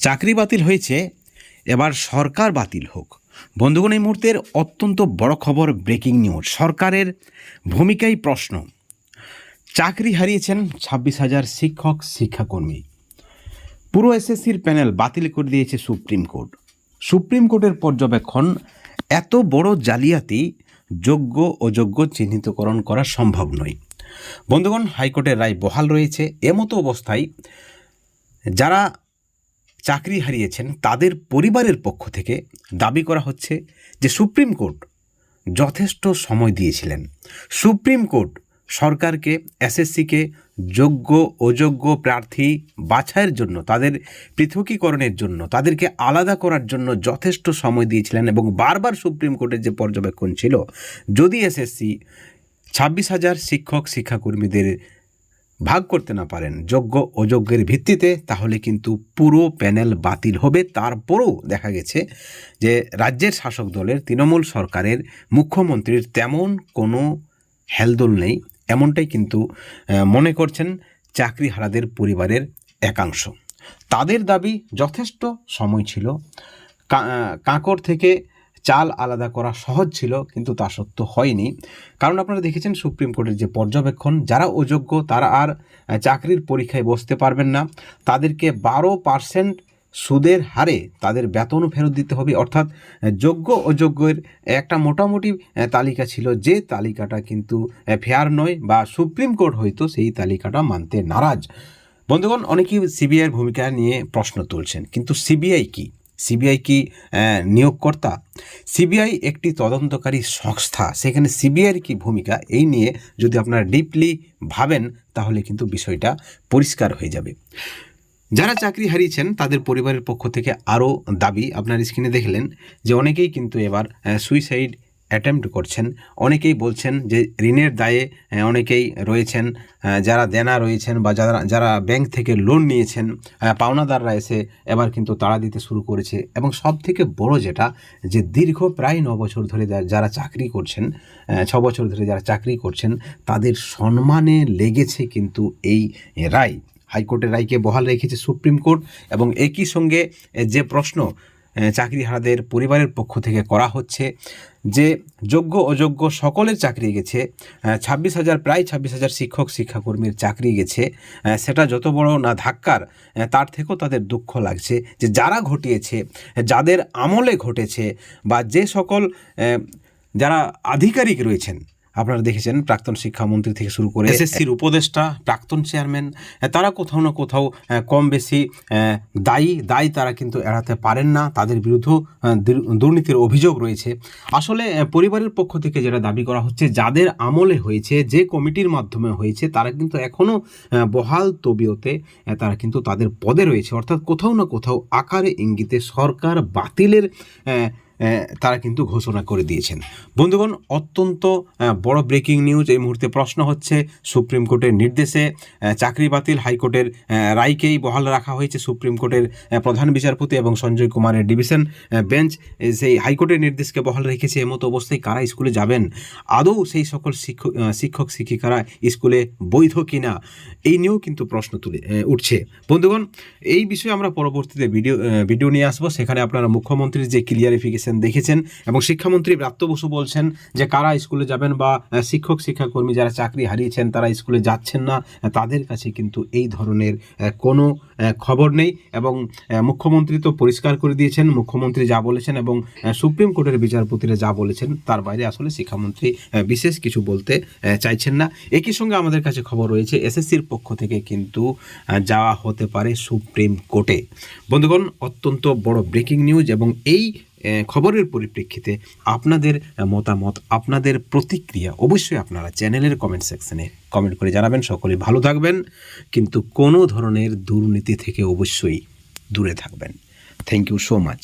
চাকরি বাতিল হয়েছে, এবার সরকার বাতিল হোক। বন্ধুগণ, এই মুহূর্তের অত্যন্ত বড় খবর ব্রেকিং নিউজ সরকারের ভূমিকাই প্রশ্ন। চাকরি হারিয়েছেন ছাব্বিশ হাজার শিক্ষক, শিক্ষাকর্মী। পুরো এসএসসির প্যানেল বাতিল করে দিয়েছে সুপ্রিম কোর্ট। সুপ্রিম কোর্টের পর্যবেক্ষণ, এত বড় জালিয়াতি যোগ্য অযোগ্য চিহ্নিতকরণ করা সম্ভব নয়। বন্ধুগণ, হাইকোর্টের রায় বহাল রয়েছে। এমতো অবস্থায় যারা চাকরি হারিয়েছেন তাদের পরিবারের পক্ষ থেকে দাবি করা হচ্ছে যে সুপ্রিম কোর্ট যথেষ্ট সময় দিয়েছিলেন। সুপ্রিম কোর্ট সরকারকে, এসএসসিকে যোগ্য, অযোগ্য প্রার্থী বাছাইয়ের জন্য, তাদের পৃথকীকরণের জন্য, তাদেরকে আলাদা করার জন্য যথেষ্ট সময় দিয়েছিলেন এবং বারবার সুপ্রিম কোর্টের যে পর্যবেক্ষণ ছিল, যদি এসএসসি ছাব্বিশ হাজার শিক্ষক, শিক্ষাকর্মীদের ভাগ করতে না পারেন। যোগ্য অযোগ্যের ভিত্তিতে তাহলে কিন্তু পুরো প্যানেল বাতিল হবে। তারপরও দেখা গেছে যে রাজ্যের শাসক দলের তৃণমূল সরকারের মুখ্যমন্ত্রীর তেমন কোনো হেলদোল নেই। এমনটাই কিন্তু মনে করছেন চাকরিহারাদের পরিবারের একাংশ। তাদের দাবি যথেষ্ট সময় ছিল। কা- আহ, কাঁকড় থেকে চাল আলাদা করা সহজ ছিল, কিন্তু তা সত্ত্বেও হয়নি। কারণ আপনারা দেখেছেন সুপ্রিম কোর্টের যে পর্যবেক্ষণ, যারা অযোগ্য তারা আর চাকরির পরীক্ষায় বসতে পারবেন না। তাদেরকে বারো পার্সেন্ট সুদের হারে তাদের বেতনও ফেরত দিতে হবে। অর্থাৎ, যোগ্য অযোগ্যের একটা মোটামুটি তালিকা ছিল যে তালিকাটা কিন্তু ফেয়ার নয় বা সুপ্রিম কোর্ট হয়তো সেই তালিকাটা মানতে নারাজ। বন্ধুগণ, অনেকেই সিবিআইয়ের ভূমিকা নিয়ে প্রশ্ন তুলছেন, কিন্তু সিবিআই কি? সিবিআই কি নিয়োগকর্তা? সিবিআই একটি তদন্তকারী সংস্থা, সেখানে সিবিআইয়ের কি ভূমিকা? এই নিয়ে যদি আপনারা ডিপলি ভাবেন, তাহলে কিন্তু বিষয়টা পরিষ্কার হয়ে যাবে। যারা চাকরি হারিয়েছেন, তাদের পরিবারের পক্ষ থেকে আরও দাবি আপনার স্ক্রিনে দেখলেন যে, অনেকেই কিন্তু এবার সুইসাইড অ্যাটেম্প্ট করছেন। অনেকেই বলছেন যে ঋণের দায়ে অনেকেই রয়েছেন যারা দেনা রয়েছেন বা যারা যারা ব্যাংক থেকে লোন নিয়েছেন পাওনাদাররা এসে এবার কিন্তু তাড়া দিতে শুরু করেছে। এবং সব থেকে বড় যেটা, যে দীর্ঘ প্রায় ন বছর ধরে যারা চাকরি করছেন ছ বছর ধরে যারা চাকরি করছেন, তাদের সম্মানে লেগেছে কিন্তু এই রায়। হাইকোর্টের রায়কে বহাল রেখেছে সুপ্রিম কোর্ট এবং একই সঙ্গে যে প্রশ্ন চাকরিহারাদের পরিবারের পক্ষ থেকে করা হচ্ছে যে যোগ্য, অযোগ্য সকলের চাকরি গেছে। ছাব্বিশ হাজার, প্রায় ছাব্বিশ হাজার শিক্ষক, শিক্ষাকর্মীর চাকরি গেছে। সেটা যত বড় না ধাক্কার তার থেকেও তাদের দুঃখ লাগছে যে যারা ঘটিয়েছে যাদের আমলে ঘটেছে বা যে সকল যারা আধিকারিক রয়েছেন আপনারা দেখেছেন প্রাক্তন শিক্ষামন্ত্রী থেকে শুরু করে এসএসসির উপদেষ্টা, প্রাক্তন চেয়ারম্যান তারা কোথাও না কোথাও কম বেশি দায়ী দায়ী তারা কিন্তু এড়াতে পারেন না। তাদের বিরুদ্ধেও দুর্নীতির অভিযোগ রয়েছে। আসলে পরিবারের পক্ষ থেকে যেটা দাবি করা হচ্ছে, যাদের আমলে হয়েছে, যে কমিটির মাধ্যমে হয়েছে, তারা কিন্তু এখনও বহাল তবিয়তে তারা কিন্তু তাদের পদে রয়েছে। অর্থাৎ কোথাও না কোথাও আকারে ইঙ্গিতে সরকার বাতিলের তারা কিন্তু ঘোষণা করে দিয়েছেন। বন্ধুগণ, অত্যন্ত বড় ব্রেকিং নিউজ এই মুহূর্তে প্রশ্ন হচ্ছে, সুপ্রিম কোর্টের নির্দেশে চাকরি বাতিল হাইকোর্টের রায়কেই বহাল রাখা হয়েছে সুপ্রিম কোর্টের প্রধান বিচারপতি এবং সঞ্জয় কুমারের ডিভিশন বেঞ্চ। সেই হাইকোর্টের নির্দেশকে বহাল রেখেছে এমতো অবস্থায় কারা স্কুলে যাবেন? আদৌ সেই সকল শিক্ষক শিক্ষক শিক্ষিকারা স্কুলে বৈধ কিনা? এই নিয়েও কিন্তু প্রশ্ন তুলে উঠছে। বন্ধুগণ, এই বিষয়ে আমরা পরবর্তীতে ভিডিও ভিডিও নিয়ে আসব। সেখানে আপনারা মুখ্যমন্ত্রীর যে ক্লিয়ারিফিকেশন দেখেছেন এবং শিক্ষামন্ত্রী ব্রাত্য বসু বলছেন যে কারা স্কুলে যাবেন বা শিক্ষক, শিক্ষাকর্মী যারা চাকরি হারিয়েছেন তারা স্কুলে যাচ্ছেন না তাদের কাছে কিন্তু এই ধরনের কোনো খবর নেই এবং মুখ্যমন্ত্রী তো পরিষ্কার করে দিয়েছেন, মুখ্যমন্ত্রী যা বলেছেন এবং সুপ্রিম কোর্টের বিচারপতিরা যা বলেছেন তার বাইরে আসলে শিক্ষামন্ত্রী বিশেষ কিছু বলতে চাইছেন না। একই সঙ্গে আমাদের কাছে খবর রয়েছে, এসএসসির পক্ষ থেকে কিন্তু যাওয়া হতে পারে সুপ্রিম কোর্টে। বন্ধুগণ, অত্যন্ত বড় ব্রেকিং নিউজ এবং এই খবরের পরিপ্রেক্ষিতে আপনাদের মতামত, আপনাদের প্রতিক্রিয়া অবশ্যই আপনারা চ্যানেলের কমেন্ট সেকশনে কমেন্ট করে জানাবেন। সকলে ভালো থাকবেন, কিন্তু কোনো ধরনের দুর্নীতি থেকে অবশ্যই দূরে থাকবেন। Thank you so much